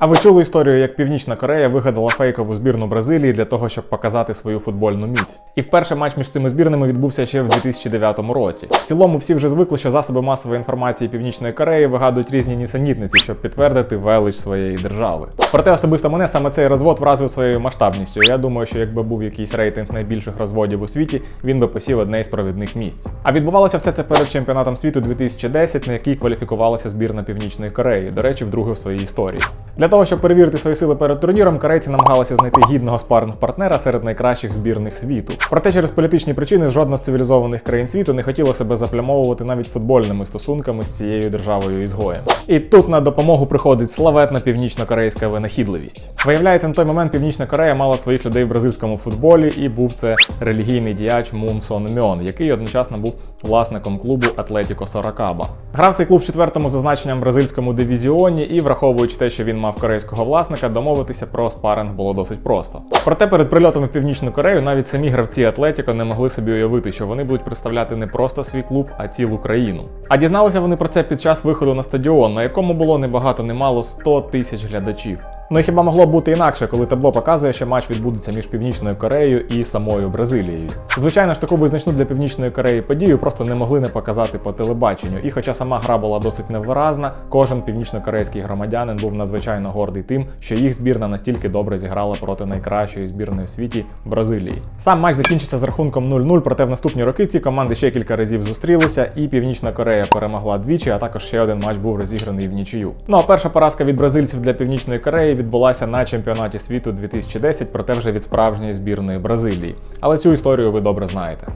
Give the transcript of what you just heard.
А ви чули історію, як Північна Корея вигадала фейкову збірну Бразилії для того, щоб показати свою футбольну міць? І вперше матч між цими збірними відбувся ще в 2009 році. В цілому всі вже звикли, що засоби масової інформації Північної Кореї вигадують різні нісенітниці, щоб підтвердити велич своєї держави. Проте особисто мене саме цей розвод вразив своєю масштабністю. Я думаю, що якби був якийсь рейтинг найбільших розводів у світі, він би посів одне із провідних місць. А відбувалося все це перед чемпіонатом світу 2010, на який кваліфікувалася збірна Північної Кореї, до речі, вдруге в своїй історії. Для того, щоб перевірити свої сили перед турніром, корейці намагалися знайти гідного спаринг-партнера серед найкращих збірних світу. Проте через політичні причини жодна з цивілізованих країн світу не хотіла себе заплямовувати навіть футбольними стосунками з цією державою ізгоєм. І тут на допомогу приходить славетна північно-корейська винахідливість. Виявляється, на той момент Північна Корея мала своїх людей в бразильському футболі, і був це релігійний діяч Мун Сон Мьон, який одночасно був власником клубу Атлетіко Соракаба. Грав цей клуб в четвертому за значенням бразильському дивізіоні, і враховуючи те, що він мав корейського власника, домовитися про спаринг було досить просто. Проте перед прильотами в Північну Корею навіть самі гравці Атлетіко не могли собі уявити, що вони будуть представляти не просто свій клуб, а цілу країну. А дізналися вони про це під час виходу на стадіон, на якому було небагато немало 100 тисяч глядачів. Ну хіба могло бути інакше, коли табло показує, що матч відбудеться між Північною Кореєю і самою Бразилією. Звичайно ж, таку визначну для Північної Кореї подію просто не могли не показати по телебаченню. І хоча сама гра була досить невиразна, кожен північнокорейський громадянин був надзвичайно гордий тим, що їх збірна настільки добре зіграла проти найкращої збірної в світі Бразилії. Сам матч закінчився з рахунком 0-0, проте в наступні роки ці команди ще кілька разів зустрілися, і Північна Корея перемогла двічі, а також ще один матч був розіграний в нічию. Ну а перша поразка від бразильців для Північної Кореї відбулася на чемпіонаті світу 2010, проте вже від справжньої збірної Бразилії. Але цю історію ви добре знаєте.